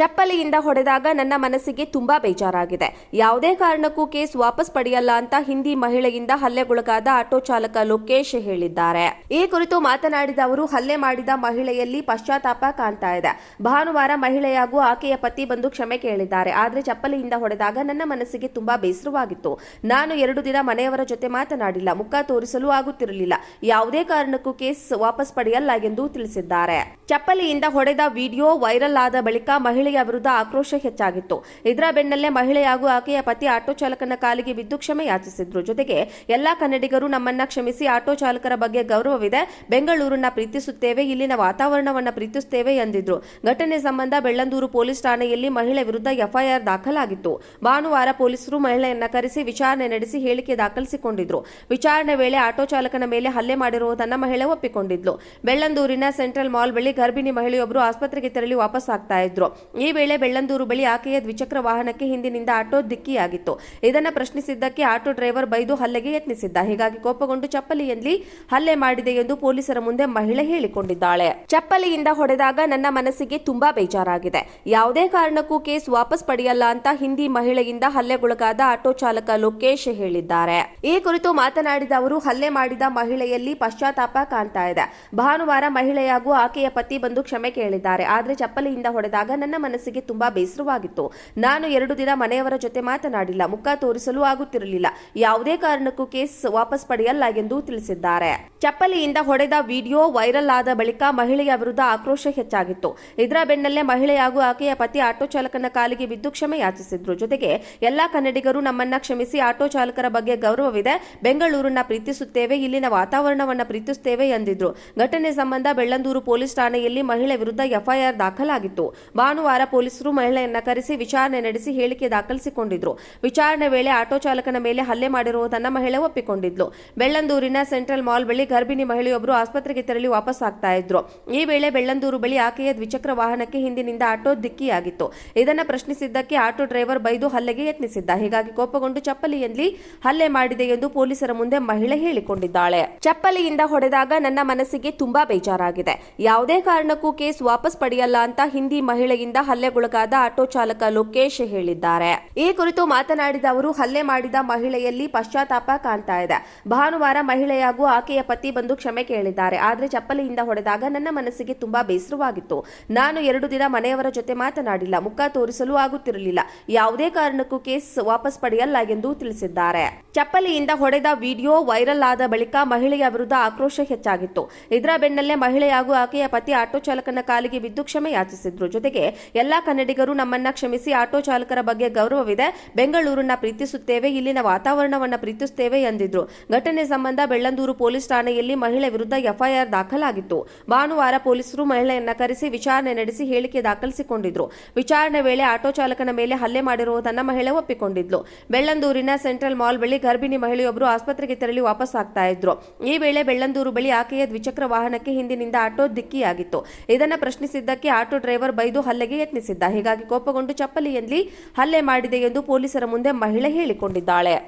ಚಪ್ಪಲಿಯಿಂದ ಹೊಡೆದಾಗ ನನ್ನ ಮನಸ್ಸಿಗೆ ತುಂಬಾ ಬೇಜಾರಾಗಿದೆ. ಯಾವುದೇ ಕಾರಣಕ್ಕೂ ಕೇಸ್ ವಾಪಸ್ ಪಡೆಯಲ್ಲ ಅಂತ ಹಿಂದಿ ಮಹಿಳೆಯಿಂದ ಹಲ್ಲೆಗೊಳಗಾದ ಆಟೋ ಚಾಲಕ ಲೋಕೇಶ್ ಹೇಳಿದ್ದಾರೆ. ಈ ಕುರಿತು ಮಾತನಾಡಿದ ಅವರು, ಹಲ್ಲೆ ಮಾಡಿದ ಮಹಿಳೆಯಲ್ಲಿ ಪಶ್ಚಾತ್ತಾಪ ಕಾಣ್ತಾ ಇದೆ. ಭಾನುವಾರ ಮಹಿಳೆಯಾಗೂ ಆಕೆಯ ಪತಿ ಬಂದು ಕ್ಷಮೆ ಕೇಳಿದ್ದಾರೆ. ಆದರೆ ಚಪ್ಪಲಿಯಿಂದ ಹೊಡೆದಾಗ ನನ್ನ ಮನಸ್ಸಿಗೆ ತುಂಬಾ ಬೇಸರವಾಗಿತ್ತು. ನಾನು ಎರಡು ದಿನ ಮನೆಯವರ ಜೊತೆ ಮಾತನಾಡಿಲ್ಲ. ಮುಖ ತೋರಿಸಲು ಆಗುತ್ತಿರಲಿಲ್ಲ. ಯಾವುದೇ ಕಾರಣಕ್ಕೂ ಕೇಸ್ ವಾಪಸ್ ಪಡೆಯಲ್ಲ ಎಂದು ತಿಳಿಸಿದ್ದಾರೆ. ಚಪ್ಪಲಿಯಿಂದ ಹೊಡೆದ ವಿಡಿಯೋ ವೈರಲ್ ಆದ ಬಳಿಕ ಮಹಿಳೆಯ ವಿರುದ್ಧ ಆಕ್ರೋಶ ಹೆಚ್ಚಾಗಿತ್ತು. ಇದರ ಬೆನ್ನಲ್ಲೇ ಮಹಿಳೆ ಹಾಗೂ ಆಕೆಯ ಪತಿ ಆಟೋ ಚಾಲಕನ ಕಾಲಿಗೆ ಬಿದ್ದು ಕ್ಷಮೆ ಯಾಚಿಸಿದ್ರು. ಜೊತೆಗೆ ಎಲ್ಲಾ ಕನ್ನಡಿಗರು ನಮ್ಮನ್ನ ಕ್ಷಮಿಸಿ ಆಟೋ ಚಾಲಕರ ಬಗ್ಗೆ ಗೌರವವಿದೆ. ಬೆಂಗಳೂರನ್ನ ಪ್ರೀತಿಸುತ್ತೇವೆ, ಇಲ್ಲಿನ ವಾತಾವರಣವನ್ನ ಪ್ರೀತಿಸುತ್ತೇವೆ ಎಂದಿದ್ರು. ಘಟನೆ ಸಂಬಂಧ ಬೆಳ್ಳಂದೂರು ಪೊಲೀಸ್ ಠಾಣೆಯಲ್ಲಿ ಮಹಿಳೆ ವಿರುದ್ಧ ಎಫ್ಐಆರ್ ದಾಖಲಾಗಿತ್ತು. ಭಾನುವಾರ ಪೊಲೀಸರು ಮಹಿಳೆಯನ್ನ ಕರೆಸಿ ವಿಚಾರಣೆ ನಡೆಸಿ ಹೇಳಿಕೆ ದಾಖಲಿಸಿಕೊಂಡಿದ್ರು. ವಿಚಾರಣೆ ವೇಳೆ ಆಟೋ ಚಾಲಕನ ಮೇಲೆ ಹಲ್ಲೆ ಮಾಡಿರುವುದನ್ನ ಮಹಿಳೆ ಒಪ್ಪಿಕೊಂಡಿದ್ಲು. ಬೆಳ್ಳಂದೂರಿನ ಸೆಂಟ್ರಲ್ ಮಾಲ್ ಬಳಿ ಗರ್ಭಿಣಿ ಮಹಿಳೆಯೊಬ್ಬರು ಆಸ್ಪತ್ರೆಗೆ ತೆರಳಿ ವಾಪಸ್ ಆಗ್ತಾ ಇದ್ರು. ಈ ವೇಳೆ ಬೆಳ್ಳಂದೂರು ಬಳಿ ಆಕೆಯ ದ್ವಿಚಕ್ರ ವಾಹನಕ್ಕೆ ಹಿಂದಿನಿಂದ ಆಟೋ ಡಿಕ್ಕಿಯಾಗಿತ್ತು. ಇದನ್ನು ಪ್ರಶ್ನಿಸಿದ್ದಕ್ಕೆ ಆಟೋ ಡ್ರೈವರ್ ಬೈದು ಹಲ್ಲೆಗೆ ಯತ್ನಿಸಿದ್ದ. ಹೀಗಾಗಿ ಕೋಪಗೊಂಡು ಚಪ್ಪಲಿಯಲ್ಲಿ ಹಲ್ಲೆ ಮಾಡಿದೆ ಎಂದು ಪೊಲೀಸರ ಮುಂದೆ ಮಹಿಳೆ ಹೇಳಿಕೊಂಡಿದ್ದಾಳೆ. ಚಪ್ಪಲಿಯಿಂದ ಹೊಡೆದಾಗ ನನ್ನ ಮನಸ್ಸಿಗೆ ತುಂಬಾ ಬೇಜಾರಾಗಿದೆ. ಯಾವುದೇ ಕಾರಣಕ್ಕೂ ಕೇಸ್ ವಾಪಸ್ ಪಡೆಯಲ್ಲ ಅಂತ ಹಿಂದಿ ಮಹಿಳೆಯಿಂದ ಹಲ್ಲೆಗೊಳಗಾದ ಆಟೋ ಚಾಲಕ ಲೋಕೇಶ್ ಹೇಳಿದ್ದಾರೆ. ಈ ಕುರಿತು ಮಾತನಾಡಿದ ಅವರು, ಹಲ್ಲೆ ಮಾಡಿದ ಮಹಿಳೆಯಲ್ಲಿ ಪಶ್ಚಾತ್ತಾಪ ಕಾಣ್ತಾ ಇದೆ. ಭಾನುವಾರ ಮಹಿಳೆಯಾಗೂ ಆಕೆಯ ಪತಿ ಬಂದು ಕ್ಷಮೆ ಕೇಳಿದ್ದಾರೆ. ಆದರೆ ಚಪ್ಪಲಿಯಿಂದ ಹೊಡೆದಾಗ ನನ್ನ ಮನಸ್ಸಿಗೆ ತುಂಬಾ ಬೇಸರವಾಗಿತ್ತು. ನಾನು ಎರಡು ದಿನ ಮನೆಯವರ ಜೊತೆ ಮಾತನಾಡಿಲ್ಲ. ಮುಖ ತೋರಿಸಲು ಆಗುತ್ತಿರಲಿಲ್ಲ. ಯಾವುದೇ ಕಾರಣಕ್ಕೂ ಕೇಸ್ ವಾಪಸ್ ಪಡೆಯಲ್ಲ ಎಂದು ತಿಳಿಸಿದ್ದಾರೆ. ಚಪ್ಪಲಿಯಿಂದ ಹೊಡೆದ ವಿಡಿಯೋ ವೈರಲ್ ಆದ ಬಳಿಕ ಮಹಿಳೆಯ ವಿರುದ್ಧ ಆಕ್ರೋಶ ಹೆಚ್ಚಾಗಿತ್ತು. ಇದರ ಬೆನ್ನಲ್ಲೇ ಮಹಿಳೆ ಹಾಗೂ ಆಕೆಯ ಪತಿ ಆಟೋ ಚಾಲಕನ ಕಾಲಿಗೆ ಬಿದ್ದು ಕ್ಷಮೆ ಯಾಚಿಸಿದ್ರು. ಜೊತೆಗೆ ಎಲ್ಲಾ ಕನ್ನಡಿಗರು ನಮ್ಮನ್ನ ಕ್ಷಮಿಸಿ ಆಟೋ ಚಾಲಕರ ಬಗ್ಗೆ ಗೌರವವಿದೆ. ಬೆಂಗಳೂರನ್ನ ಪ್ರೀತಿಸುತ್ತೇವೆ, ಇಲ್ಲಿನ ವಾತಾವರಣವನ್ನ ಪ್ರೀತಿಸುತ್ತೇವೆ ಎಂದಿದ್ರು. ಘಟನೆ ಸಂಬಂಧ ಬೆಳ್ಳಂದೂರು ಪೊಲೀಸ್ ಠಾಣೆಯಲ್ಲಿ ಮಹಿಳೆ ವಿರುದ್ಧ ಎಫ್ಐಆರ್ ದಾಖಲಾಗಿತ್ತು. ಭಾನುವಾರ ಪೊಲೀಸರು ಮಹಿಳೆಯನ್ನ ಕರೆಸಿ ವಿಚಾರಣೆ ನಡೆಸಿ ಹೇಳಿಕೆ ದಾಖಲಿಸಿಕೊಂಡಿದ್ರು. ವಿಚಾರಣೆ ವೇಳೆ ಆಟೋ ಚಾಲಕನ ಮೇಲೆ ಹಲ್ಲೆ ಮಾಡಿರುವುದನ್ನ ಮಹಿಳೆ ಒಪ್ಪಿಕೊಂಡಿದ್ಲು. ಬೆಳ್ಳಂದೂರಿನ ಸೆಂಟ್ರಲ್ ಮಾಲ್ ಬಳಿ ಗರ್ಭಿಣಿ ಮಹಿಳೆಯೊಬ್ಬರು ಆಸ್ಪತ್ರೆಗೆ ತೆರಳಿ ವಾಪಸ್ ಆಗ್ತಾ ಇದ್ರು. ಈ ವೇಳೆ ಬೆಳ್ಳಂದೂರು ಬಳಿ ಆಕೆಯ ದ್ವಿಚಕ್ರ ವಾಹನಕ್ಕೆ ಹಿಂದಿನಿಂದ ಆಟೋ ಡಿಕ್ಕಿಯಾಗಿತ್ತು ಇದನ್ನ ಪ್ರಶ್ನಿಸಿದ್ದಕ್ಕೆ ಆಟೋ ಡ್ರೈವರ್ ಬೈದು ಹಲ್ಲೆಗೆ ಯತ್ನಿಸಿದ್ದ. ಹೀಗಾಗಿ ಕೋಪಗೊಂಡು ಚಪ್ಪಲಿಯಲ್ಲಿ ಹಲ್ಲೆ ಮಾಡಿದೆ ಎಂದು ಪೊಲೀಸರ ಮುಂದೆ ಮಹಿಳೆ ಹೇಳಿಕೊಂಡಿದ್ದಾಳೆ. ಚಪ್ಪಲಿಯಿಂದ ಹೊಡೆದಾಗ ನನ್ನ ಮನಸ್ಸಿಗೆ ತುಂಬಾ ಬೇಜಾರಾಗಿದೆ. ಯಾವುದೇ ಕಾರಣಕ್ಕೂ ಕೇಸ್ ವಾಪಸ್ ಪಡೆಯಲ್ಲ ಅಂತ ಹಿಂದಿ ಮಹಿಳೆಯಿಂದ ಹಲ್ಲೆಗೊಳಗಾದ ಆಟೋ ಚಾಲಕ ಲೋಕೇಶ್ ಹೇಳಿದ್ದಾರೆ. ಈ ಕುರಿತು ಮಾತನಾಡಿದ ಅವರು, ಹಲ್ಲೆ ಮಾಡಿದ ಮಹಿಳೆಯಲ್ಲಿ ಪಶ್ಚಾತ್ತಾಪ ಕಾಣ್ತಾ ಇದೆ. ಭಾನುವಾರ ಮಹಿಳೆಯಾಗೂ ಆಕೆಯ ಪತಿ ಬಂದು ಕ್ಷಮೆ ಕೇಳಿದ್ದಾರೆ. ಆದರೆ ಚಪ್ಪಲಿಯಿಂದ ಹೊಡೆದಾಗ ನನ್ನ ಮನಸ್ಸಿಗೆ ತುಂಬಾ ಬೇಸರವಾಗಿತ್ತು. ನಾನು ಎರಡು ದಿನ ಮನೆಯವರ ಜೊತೆ ಮಾತನಾಡಿಲ್ಲ. ಮುಖ ತೋರಿಸಲು ಆಗುತ್ತಿರಲಿಲ್ಲ. ಯಾವುದೇ ಕಾರಣಕ್ಕೂ ಕೇಸ್ ವಾಪಸ್ ಪಡೆಯಲ್ಲ ಎಂದು ತಿಳಿಸಿದ್ದಾರೆ. ಚಪ್ಪಲಿಯಿಂದ ಹೊಡೆದ ವಿಡಿಯೋ ವೈರಲ್ ಆದ ಬಳಿಕ ಮಹಿಳೆಯ ವಿರುದ್ಧ ಆಕ್ರೋಶ ಹೆಚ್ಚಾಗಿತ್ತು. ಇದರ ಬೆನ್ನಲ್ಲೇ ಮಹಿಳೆಯಾಗೂ ಆಕೆಯ ಪತಿ ಆಟೋ ಚಾಲಕನ ಕಾಲಿಗೆ ಬಿದ್ದು ಕ್ಷಮೆ ಯಾಚಿಸಿದ್ರು ಜೊತೆಗೆ ಎಲ್ಲಾ ಕನ್ನಡಿಗರು ನಮ್ಮನ್ನ ಕ್ಷಮಿಸಿ ಆಟೋ ಚಾಲಕರ ಬಗ್ಗೆ ಗೌರವವಿದೆ. ಬೆಂಗಳೂರನ್ನ ಪ್ರೀತಿಸುತ್ತೇವೆ, ಇಲ್ಲಿನ ವಾತಾವರಣವನ್ನ ಪ್ರೀತಿಸುತ್ತೇವೆ ಎಂದಿದ್ರು. ಘಟನೆ ಸಂಬಂಧ ಬೆಳ್ಳಂದೂರು ಪೊಲೀಸ್ ಠಾಣೆಯಲ್ಲಿ ಮಹಿಳೆ ವಿರುದ್ಧ ಎಫ್ಐಆರ್ ದಾಖಲಾಗಿತ್ತು. ಭಾನುವಾರ ಪೊಲೀಸರು ಮಹಿಳೆಯನ್ನ ಕರೆಸಿ ವಿಚಾರಣೆ ನಡೆಸಿ ಹೇಳಿಕೆ ದಾಖಲಿಸಿಕೊಂಡಿದ್ರು. ವಿಚಾರಣೆ ವೇಳೆ ಆಟೋ ಚಾಲಕನ ಮೇಲೆ ಹಲ್ಲೆ ಮಾಡಿರುವುದನ್ನ ಮಹಿಳೆ ಒಪ್ಪಿಕೊಂಡಿದ್ಲು. ಬೆಳ್ಳಂದೂರಿನ ಸೆಂಟ್ರಲ್ ಮಾಲ್ ಬಳಿ ಗರ್ಭಿಣಿ ಮಹಿಳೆಯೊಬ್ಬರು ಆಸ್ಪತ್ರೆಗೆ ತೆರಳಿ ವಾಪಸ್ ಆಗ್ತಾ ಇದ್ರು. ಈ ವೇಳೆ ಬೆಳ್ಳಂದೂರು ಬಳಿ ಆಕೆಯ ದ್ವಿಚಕ್ರ ವಾಹನಕ್ಕೆ ಹಿಂದಿನಿಂದ ಆಟೋ ಡಿಕ್ಕಿಯಾಗಿತ್ತು. ಇದನ್ನ ಪ್ರಶ್ನಿಸಿದ್ದಕ್ಕೆ ಆಟೋ ಡ್ರೈವರ್ ಬೈದು ಹಲ್ಲೆಗೆ ಯತ್ನಿಸಿದ್ದ ಹೀಗಾಗಿ ಕೋಪಗೊಂಡು ಚಪ್ಪಲಿಯಲ್ಲಿ ಹಲ್ಲೆ ಮಾಡಿದೆ ಎಂದು ಪೊಲೀಸರ ಮುಂದೆ ಮಹಿಳೆ ಹೇಳಿಕೊಂಡಿದ್ದಾಳೆ.